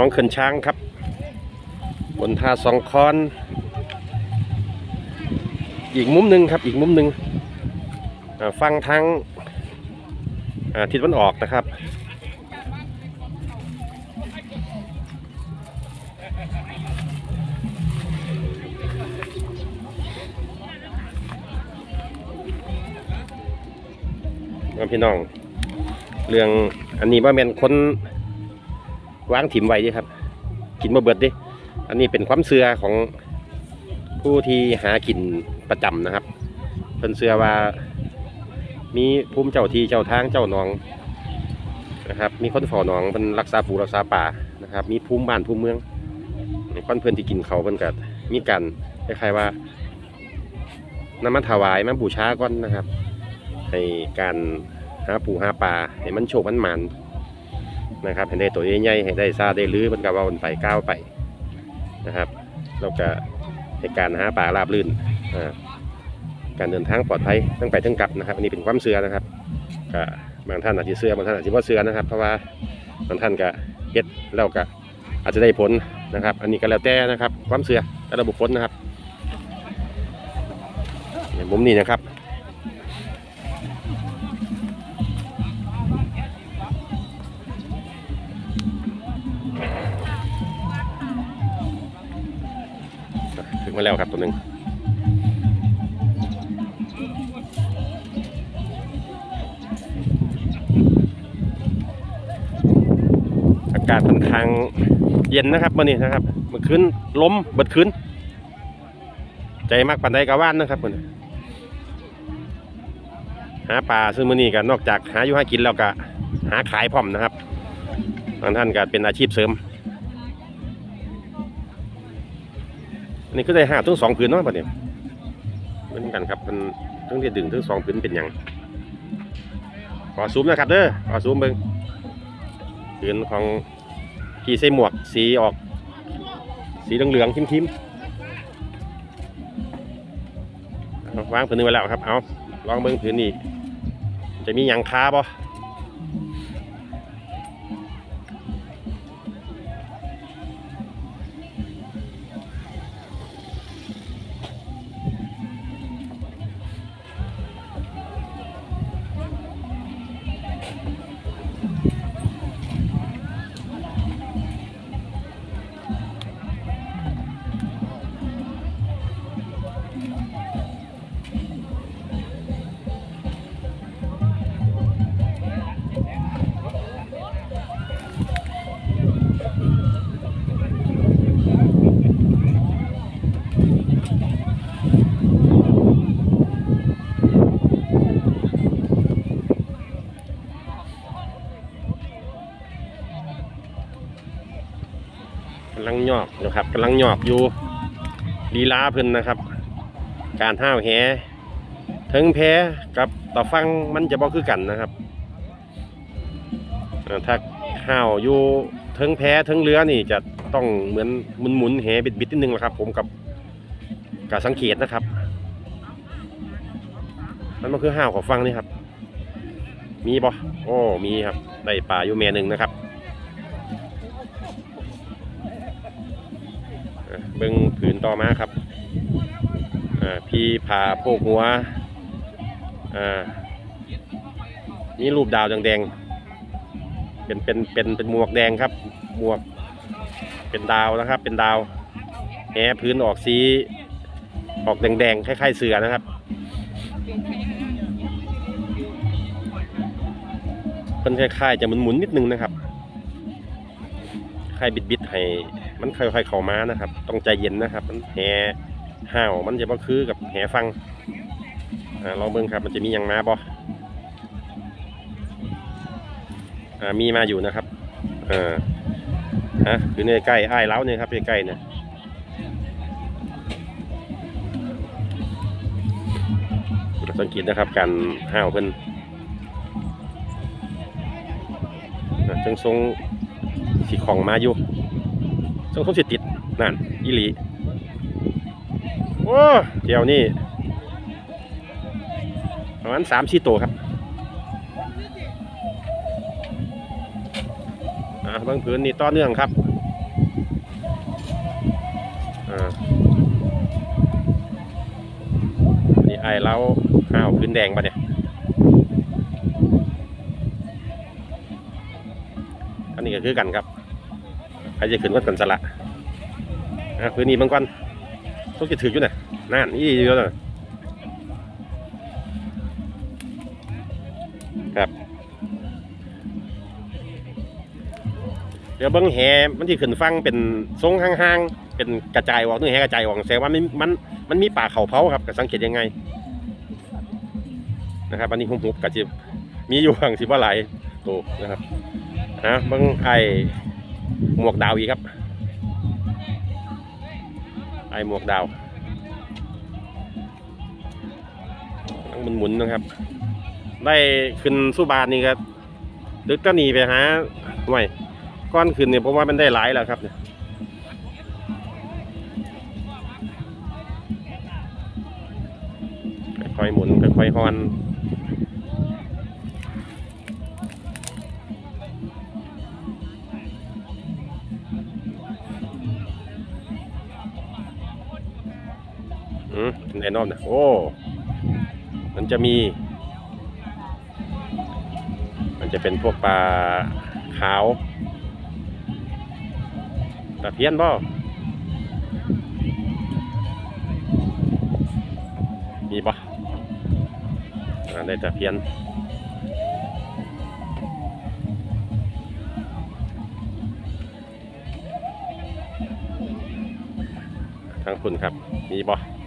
น้องเขินช้างครับ บนท่าสองคอน อีกมุมหนึ่งครับ อีกมุมหนึ่งฟังทางอาทิศตะวันออกนะครับน้องพี่น้อง เรื่องอันนี้ว่าเป็นคน วางถิ่มไว้ดิครับ กินมาเบิดดิอันนี้เป็นความเชื่อของผู้ที่หากินประจำนะครับเพิ่นเชื่อว่า มีภูมิเจ้าที่เจ้าทางเจ้าหนองนะครับ มีคนฝ้าหนองเป็นรักษาปูรักษาป่านะครับ มีภูมิบ้านภูมิเมืองคนเพื่อนที่กินเขาเพิ่นก็มีกันคล้ายๆว่าน้ำมันถวายมาบูชาก่อนนะครับ ให้การหาปูหาปลาให้มันโชคมันหมัน นะครับให้ได้ตัวใหญ่ๆให้ได้ซาได้ลื้อมันก็ว่ามันไปก้าวไปนะครับแล้วก็ให้การหาปลาราบรื่นการเดินทางปลอดภัยทั้งไปทั้งกลับนะครับ อันนี้เป็นความเชื่อนะครับก็บางท่านอาจจะเชื่อบางท่านอาจจะว่าเชื่อนะครับ เพราะว่าบางท่านก็เฮ็ดแล้วก็อาจจะได้ผลนะครับ อันนี้ก็แล้วแต่นะครับ ความเชื่อแต่ละบุคคลนะครับมุมนี้นะครับ มาแล้วครับตัวหนึ่งอากาศค่อนข้างเย็นนะครับมื่อนี้นะครับเมื่อคืนล้มเบิดคืนใจมากปันใดกะว่านนะครับมื่อนี้หาปลาซึ่งมื่อนี้กันนอกจากหาอยู่หากินแล้วก็หาขายพร้อมนะครับบางท่านก็เป็นอาชีพเสริม อันนี้ก็ได้ห้าถึงสองผืนเนาะปะเนี่ยเหมือนกันครับมันทั้งที่ดึงทั้งสองผืนเป็นยังขอซูมนะครับเด้อขอซูมเบิ่งผืนของพี่ใส่หมวกสีออก สีเหลืองๆทิมๆวางผืนหนึงไว้แล้วครับเอาลองเบิ่งผืนนี้จะมีหยังคาบ่ ยอกนะครับกำลังหยอกอยู่ลีลาเพิ่นนะครับ การห้าวแหถึงแพ้กับต่อฟังมันจะบ่คือกันนะครับถ้าห้าวอยู่ถึงแพ้ถึงเรือนี่จะต้องเหมือนหมุนหมุนแหบิดบิดนิดนึงแหละครับ ผมกับการสังเกตนะครับมันก็คือห้าวของฟังนี่ครับ มีบ่โอ้มีครับได้ปลาอยู่แม่หนึ่งนะครับ เบิ้งผืนต่อมาครับพี่ผ่าโพกหัวอ่านี่รูปดาวแดงๆเป็นเป็นเป็นเป็นหมวกแดงครับ หมวกเป็นดาวนะครับ เป็นดาวแหพื้นออกสีออกแดงๆคล้ายๆเสือนะครับเพิ่นคล้ายๆจะหมุนๆนิดนึงนะครับคล้ายบิดๆให้ มันค่อยๆเข้ามานะครับ ต้องใจเย็นนะครับ มันแห่ห่าวมันจะบ่คือกับแห่ฟังอ่าลองเบิ่งครับ มันจะมีหยังมาบอ่ามีมาอยู่นะครับอ่าฮะอยู่ในใกล้อ้ายเล้าเนี่ยครับใกล้ๆเนี่ยสังเกตนะครับการห่าวเพิ่นอ่าจังทรงสีของมาอยู่ สังคมสิติดนั่นอิลีโอ้เจียวนี่ประมาณสามชีโตครับอ่าบางพื้นนี่ต่อเนื่องครับอ่านี่ไอเล้าห้าวพื้นแดงปะเนี่ยอันนี้ก็คือกันครับ ใครจะขึ้นก็กันสละอะพื้นนี้บางก่อนต้องจะถืออยู่น่ะนั่นนี่อยู่น่ะครับเดี๋ยวเบิ้งแหมันที่ขึ้นฟังเป็นทรงห่างๆเป็นกระจายออกนึกแหกระจายออกแสดงว่ามันมันมันมีป่าเขาเผาครับก็สังเกตยังไงนะครับอันนี้หุบๆกับจิมีอยู่ห่างสิบว่าหลายตัวนะครับนะเบิ้งไอ หมวกดาวอีกครับ ไอหมวกดาวต้องหมุนๆนะครับ ได้ขึ้นสุบานนี่ก็ดึกก็หนีไปหาหน่ก้อนขึ้นเนี่ยผมว่ามันได้หลายแล้วครับเนี่ยค่อยหมุนค่อยๆฮอน น่นอนนะโอ้มันจะมี มันจะเป็นพวกปลาขาวตะเพียนบ่มีบ่ได้ตะเพียนทางคุณครับ มีบ่